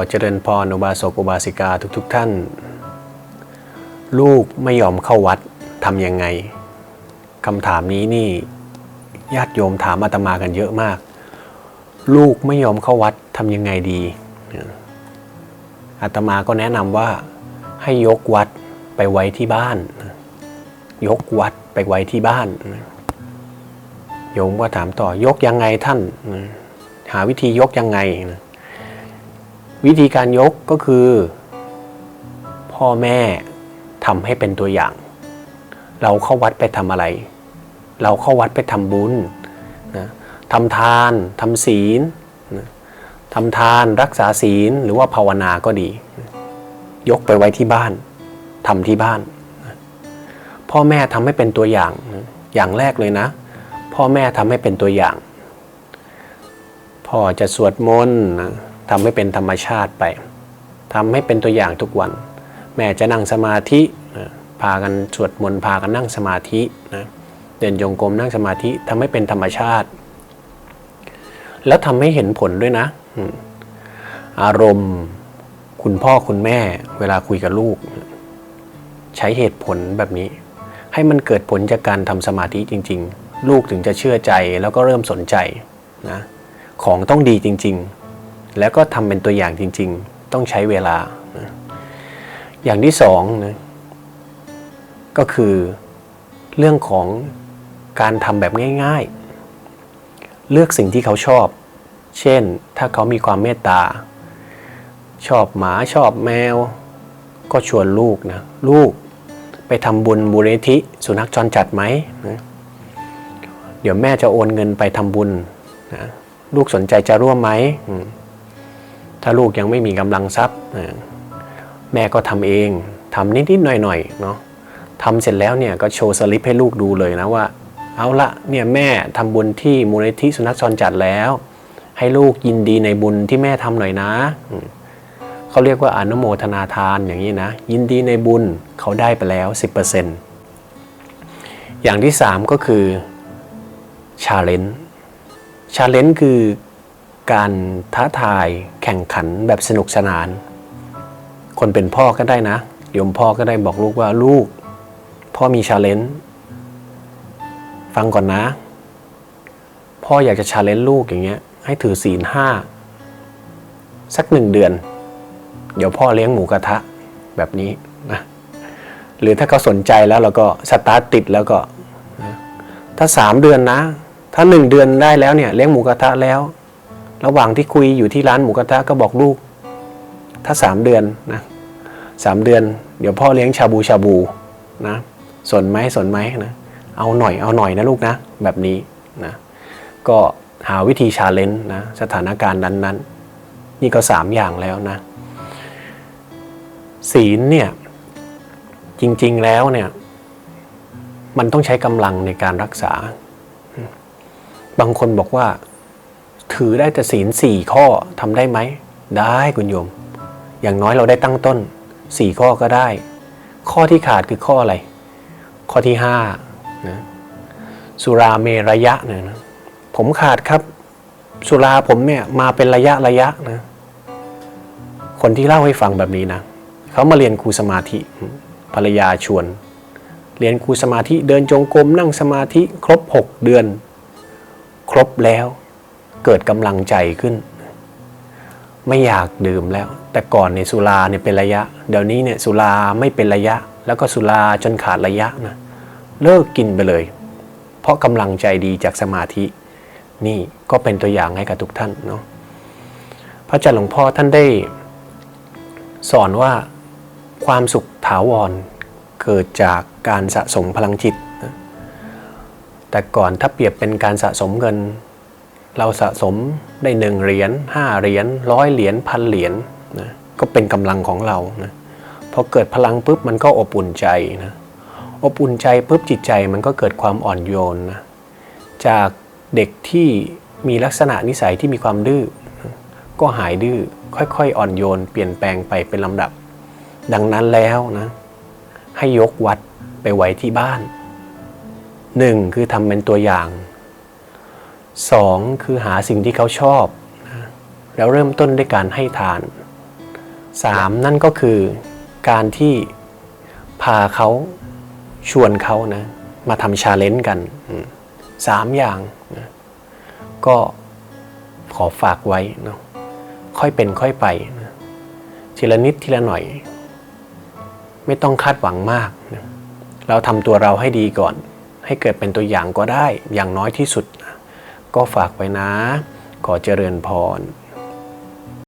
อเจริญพรอุบาสกอุบาสิกาทุกๆทท่าน ลูกไม่ยอมเข้าวัดทำยังไงคำถามนี้นี่ญาติโยมถามอาตมากันเยอะมาก ลูกไม่ยอมเข้าวัดทำยังไงดีอาตมาก็แนะนำว่าให้ยกวัดไปไว้ที่บ้าน ยกวัดไปไว้ที่บ้าน โยมก็ถามต่อยกยังไงท่าน หาวิธียกยังไง วิธีการยกก็คือ พ่อแม่ทำให้เป็นตัวอย่าง เราเข้าวัดไปทำอะไร เราเข้าวัดไปทำบุญนะทำทานทำศีลนะทำทานรักษาศีลหรือว่าภาวนาก็ดี ยกไปไว้ที่บ้านทำที่บ้าน พ่อแม่ทำให้เป็นตัวอย่าง อย่างแรกเลยนะ พ่อแม่ทำให้เป็นตัวอย่าง พ่อจะสวดมนต์นะ ทำให้เป็นธรรมชาติไปทำให้เป็นตัวอย่างทุกวัน แม่จะนั่งสมาธิพากันสวดมนต์พากันนั่งสมาธินะเดินโยงกรมนั่งสมาธิทำให้เป็นธรรมชาติ แล้วทำให้เห็นผลด้วยนะอืมอารมณ์คุณพ่อคุณแม่เวลาคุยกับลูก ใช้เหตุผลแบบนี้ ให้มันเกิดผลจากการทำสมาธิจริง ๆ ลูกถึงจะเชื่อใจแล้วก็เริ่มสนใจนะของต้องดีจริง ๆ แล้วก็ทำเป็นตัวอย่างจริง ๆ ต้องใช้เวลา อย่างที่สองนะก็คือเรื่องของการทำแบบง่าย ๆ เลือกสิ่งที่เขาชอบ เช่น ถ้าเขามีความเมตตา ชอบหมาชอบแมว ก็ชวนลูกนะลูกไปทำบุญบูรณนิธิสุนัขจรจัดไหมนะเดี๋ยวแม่จะโอนเงินไปทำบุญนะลูกสนใจจะร่วมไหม ถ้าลูกยังไม่มีกำลังทรัพย์แม่ก็ทำเองทำนิดๆหน่อยๆเนาะทำเสร็จแล้วเนี่ยก็โชว์สลิปให้ลูกดูเลยนะว่า เอาละเนี่ยแม่ทำบุญที่มูลนิธิสุนัขจรจัดแล้ว ให้ลูกยินดีในบุญที่แม่ทำหน่อยนะเขาเรียกว่าอนุโมทนาทานอย่างนี้นะ ยินดีในบุญเขาได้ไปแล้ว 10%อย่างที่ 3 ก็คือชาเลนจ์ชาเลนจ์คือ การท้าทายแข่งขันแบบสนุกสนาน คนเป็นพ่อก็ได้นะโยมพ่อก็ได้บอกลูกว่าลูก พ่อมีชาเลนจ์ฟังก่อนนะ พ่ออยากจะชาเลนจ์ลูกอย่างเงี้ย ให้ถือศีลห้าสักหนึ่งเดือน เดี๋ยวพ่อเลี้ยงหมูกระทะแบบนี้นะหรือถ้าเขาสนใจแล้วเราก็สตาร์ทติดแล้วก็ ถ้าสามเดือนนะ ถ้าหนึ่งเดือนได้แล้วเนี่ยเลี้ยงหมูกระทะแล้ว ระหว่างที่คุยอยู่ที่ร้านหมูกระทะก็บอกลูก ถ้าสามเดือนนะสามเดือน เดี๋ยวพ่อเลี้ยงชาบูชาบูนะสนไหมสนไหมนะเอาหน่อยเอาหน่อยนะลูกนะ แบบนี้นะก็หาวิธีชาเลนจ์นะสถานการณ์นั้นๆ นี่ก็สามอย่างแล้วนะ ศีลเนี่ยจริงๆแล้วเนี่ยมันต้องใช้กำลังในการรักษา บางคนบอกว่า ถือได้แต่ศีลสี่ข้อทำได้ไหม ได้คุณโยม อย่างน้อยเราได้ตั้งต้นสี่ข้อก็ได้ ข้อที่ขาดคือข้ออะไร ข้อที่ห้านะสุราเมระยะเนี่ยนะผมขาดครับสุราผมเนี่ยมาเป็นระยะระยะนะ คนที่เล่าให้ฟังแบบนี้นะเขามาเรียนครูสมาธิภรรยาชวน เรียนครูสมาธิเดินจงกรมนั่งสมาธิครบหกเดือน ครบแล้ว เกิดกำลังใจขึ้น ไม่อยากดื่มแล้ว แต่ก่อนเนี่ยสุราเนี่ยเป็นระยะ เดี๋ยวนี้เนี่ยสุราไม่เป็นระยะ แล้วก็สุราจนขาดระยะนะเลิกกินไปเลย เพราะกำลังใจดีจากสมาธิ นี่ก็เป็นตัวอย่างให้กับทุกท่านเนาะพระอาจารย์หลวงพ่อท่านได้ สอนว่าความสุขถาวรเกิดจากการสะสมพลังจิตนะแต่ก่อนถ้าเปรียบเป็นการสะสมเงิน เราสะสมได้หนึ่งเหรียญห้าเหรียญร้อยเหรียญพันเหรียญนะก็เป็นกำลังของเรานะพอเกิดพลังปุ๊บมันก็อบอุ่นใจนะอบอุ่นใจปุ๊บจิตใจมันก็เกิดความอ่อนโยนนะจากเด็กที่มีลักษณะนิสัยที่มีความดื้อนะก็หายดื้อค่อยๆ อ่อนโยน เปลี่ยนแปลงไปเป็นลำดับ ดังนั้นแล้วนะ ให้ยกวัดไปไว้ที่บ้านหนึ่งคือทำเป็นตัวอย่าง สองคือหาสิ่งที่เขาชอบ แล้วเริ่มต้นด้วยการให้ทานสามนั่นก็คือการที่พาเขาชวนเขานะมาทำชาเลนจ์กันสามอย่างนะก็ขอฝากไว้เนาะค่อยเป็นค่อยไปนะทีละนิดทีละหน่อย ไม่ต้องคาดหวังมากนะเราทำตัวเราให้ดีก่อน ให้เกิดเป็นตัวอย่างก็ได้อย่างน้อยที่สุด ก็ฝากไว้นะ ขอเจริญพร